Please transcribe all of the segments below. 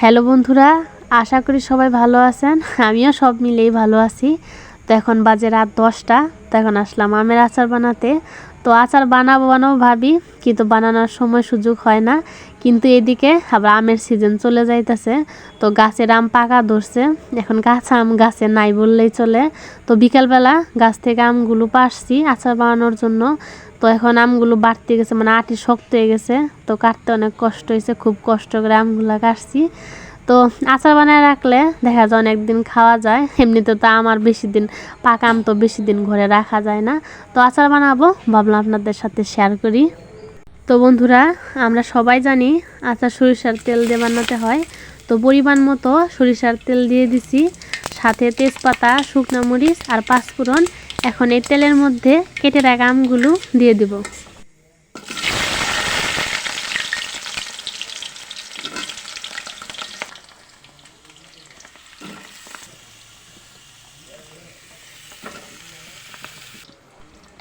Hello বন্ধুরা, আশা করি সবাই ভালো আছেন। আমিও সব মিলেই ভালো আছি। তো এখন বাজে রাত দশটা, তো এখন আসলাম আমের আচার বানাতে। তো আচার বানাবো বানাবো ভাবি, কিন্তু বানানোর সময় সুযোগ হয় না। কিন্তু এদিকে আবার আমের সিজন চলে যাইতেছে, তো গাছের আম পাকা ধরছে। এখন গাছ আম গাছে নাই বললেই চলে। তো বিকালবেলা গাছ থেকে আমগুলো পারছি আচার বানানোর জন্য। তো এখন আমগুলো বাড়তে গেছে মানে আটি শক্ত হয়ে গেছে। তো কাটতে অনেক কষ্ট হয়েছে, খুব কষ্ট করে আমগুলো কাটছি। তো আচার বানায় রাখলে দেখা যায় অনেক দিন খাওয়া যায়। এমনিতে তো আমার বেশি দিন পাকা আম তো বেশি দিন ঘরে রাখা যায় না। তো আচার বানাবো, ভাবলাম আপনাদের সাথে শেয়ার করি। তো বন্ধুরা, আমরা সবাই জানি আচার সরিষার তেল দিয়ে বানাতে হয়। তো পরিমাণ মতো সরিষার তেল দিয়ে দিছি। সাথে তেজপাতা, শুকনো মরিচ আর পাঁচফোড়ন। এখন এই তেলের মধ্যে কেটে রাখা আমগুলো দিয়ে দিব।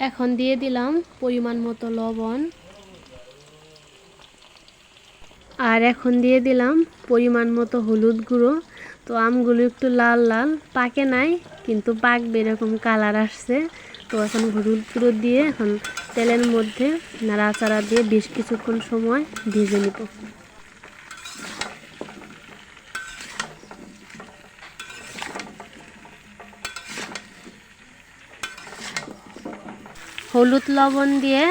এখন দিয়ে দিলাম পরিমাণ মতো লবণ। আর এখন দিয়ে দিলাম পরিমাণ মতো হলুদ গুঁড়ো। তো আমগুলো একটু লাল লাল, পাকে নাই, কিন্তু পাকবে এরকম কালার আসছে। তো এখন হলুদ গুঁড়ো দিয়ে এখন তেলের মধ্যে নাড়াচাড়া দিয়ে বেশ কিছুক্ষণ সময় ভেজে নিব। হলুদ লবণ দিয়ে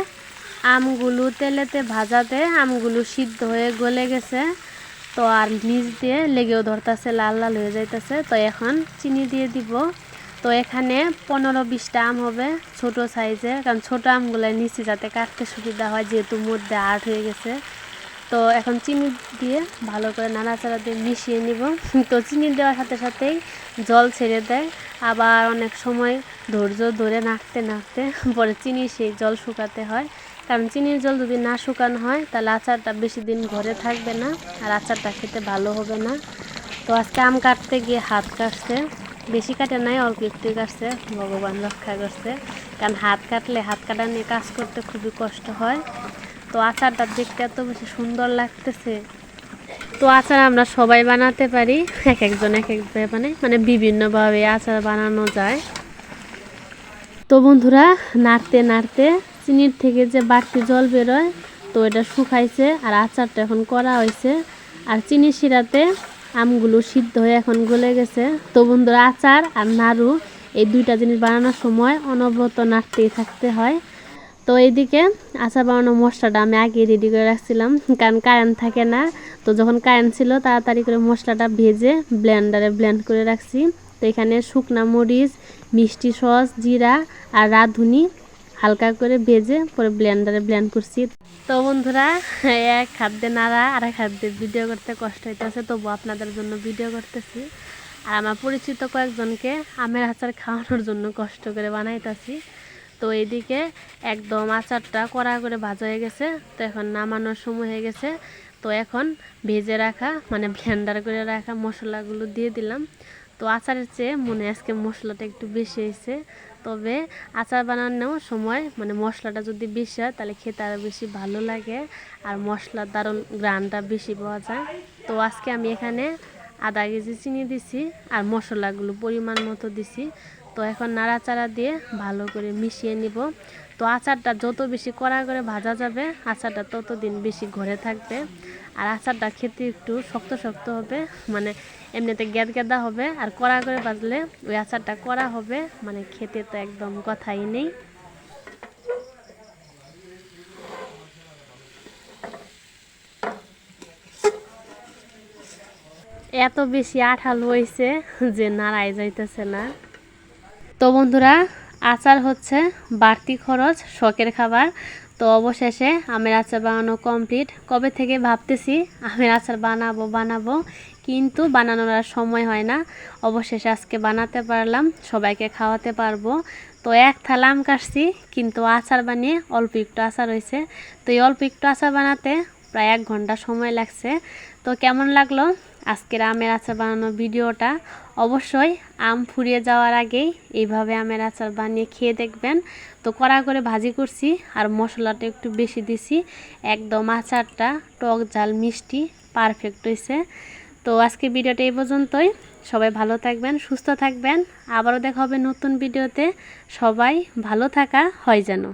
আমগুলো তেলেতে ভাজাতে আমগুলো সিদ্ধ হয়ে গলে গেছে। তো আর নিচ দিয়ে লেগেও ধরতেছে, লাল লাল হয়ে যাইতেছে। তো এখন চিনি দিয়ে দিব। তো এখানে পনেরো বিশটা আম হবে ছোট সাইজে, কারণ ছোট আমগুলো নিচে যাতে কাটতে সুবিধা হয়, যেহেতু মধ্যে আর্ট হয়ে গেছে। তো এখন চিনি দিয়ে ভালো করে নাড়াচাড়া দিয়ে মিশিয়ে নিব। তো চিনি দেওয়ার সাথে সাথেই জল ছেড়ে দেয়। আবার অনেক সময় ধৈর্য ধরে নাড়তে নাড়তে, পরে চিনি সেই জল শুকাতে হয়। কারণ চিনির জল যদি না শুকানো হয়, তাহলে আচারটা বেশি দিন ঘরে থাকবে না, আর আচারটা খেতে ভালো হবে না। তো আজকে আম কাটতে গিয়ে হাত কাটছে। বেশি কাটে নাই, অল্প একটু কাটছে, ভগবান রক্ষা করছে। কারণ হাত কাটলে হাত কাটা নিয়ে কাজ করতে খুবই কষ্ট হয়। তো আচারটা দেখতে এত বেশি সুন্দর লাগতেছে। তো আচার আমরা সবাই বানাতে পারি, এক একজন এক একভাবে মানে মানে বিভিন্নভাবে আচার বানানো যায়। তো বন্ধুরা, নাড়তে নাড়তে চিনির থেকে যে বাড়তি জল বেরোয়, তো এটা শুকাইছে আর আচারটা এখন করা হয়েছে আর চিনি শিরাতে আমগুলো সিদ্ধ হয়ে এখন গলে গেছে। তো বন্ধুরা, আচার আর নাড়ু এই দুইটা জিনিস বানানোর সময় অনবরত নাড়তেই থাকতে হয়। তো এইদিকে আচার বানানোর মশলাটা আমি আগে রেডি করে রাখছিলাম, কারণ কারেন্ট থাকে না। তো যখন কারেন্ট ছিল, তাড়াতাড়ি করে মশলাটা ভেজে ব্লেন্ডারে ব্লেন্ড করে রাখছি। তো এখানে শুকনা মরিচ মিষ্টি সস, জিরা আর রাঁধুনি হালকা করে ভেজে পরে ব্লেন্ডারে ব্লেন্ড করছি। তো বন্ধুরা এক খাদ্যে নাড়া আর এক খাদ্যে ভিডিও করতে কষ্ট হইতেছে তবু আপনাদের জন্য ভিডিও করতেছি। আর আমার পরিচিত কয়েকজনকে আমের আচার খাওয়ানোর জন্য কষ্ট করে বানাইতেছি। তো এইদিকে একদম আচারটা কড়া করে ভাজা হয়ে গেছে, তো এখন নামানোর সময় হয়ে গেছে। তো এখন ভেজে রাখা মানে ব্লেন্ডার করে রাখা মশলাগুলো দিয়ে দিলাম। তো আচারের চেয়ে মনে আজকে মশলাটা একটু বেশি হয়েছে। তবে আচার বানানোর সময় মানে মশলাটা যদি বেশি হয়, তাহলে খেতে আরও বেশি ভালো লাগে আর মশলার দারুণ গ্রানটা বেশি পাওয়া যায়। তো আজকে আমি এখানে আধা কেজি চিনি দিছি আর মশলাগুলো পরিমাণ মতো দিছি। তো এখন নাড়াচাড়া দিয়ে ভালো করে মিশিয়ে নিব। তো আচারটা যত বেশি কড়া করে ভাজা যাবে, আচারটা তত দিন বেশি ঘরে থাকবে। আর আচারটা খেতে একটু শক্ত শক্ত হবে মানে এমনিতে গ্যাদ গেদা হবে। আর কড়া করে ভাজলে ওই আচারটা কড়া হবে মানে খেতে তো একদম কথাই নেই। এত বেশি আঠাল হয়েছে যে নাড়াই যাইতেছে না। তো বন্ধুরা, আচার হচ্ছে বাড়তি খরচ, শখের খাবার। তো অবশেষে আমের আচার বানানো কমপ্লিট কবে থেকে ভাবতেছি আমের আচার বানাবো বানাবো, কিন্তু বানানোর আর সময় হয় না। অবশেষে আজকে বানাতে পারলাম, সবাইকে খাওয়াতে পারব। তো এক থালা আম কাটছি, কিন্তু আচার বানিয়ে অল্প একটু আচার হয়েছে। তো এই অল্প একটু আচার বানাতে প্রায় এক ঘণ্টা সময় লাগছে। তো কেমন লাগল আজকের আমের আচার বানানোর ভিডিওটা? অবশ্যই আম ফুরিয়ে যাওয়ার আগেই এইভাবে আমের আচার বানিয়ে খেয়ে দেখবেন। তো কড়া করে ভাজি করছি আর মশলাটা একটু বেশি দিছি। একদম আচারটা টক ঝাল মিষ্টি পারফেক্ট হয়েছে তো আজকে ভিডিওটা এই পর্যন্তই। সবাই ভালো থাকবেন, সুস্থ থাকবেন। আবারও দেখা হবে নতুন ভিডিওতে। সবাই ভালো থাকা, হয় যেন।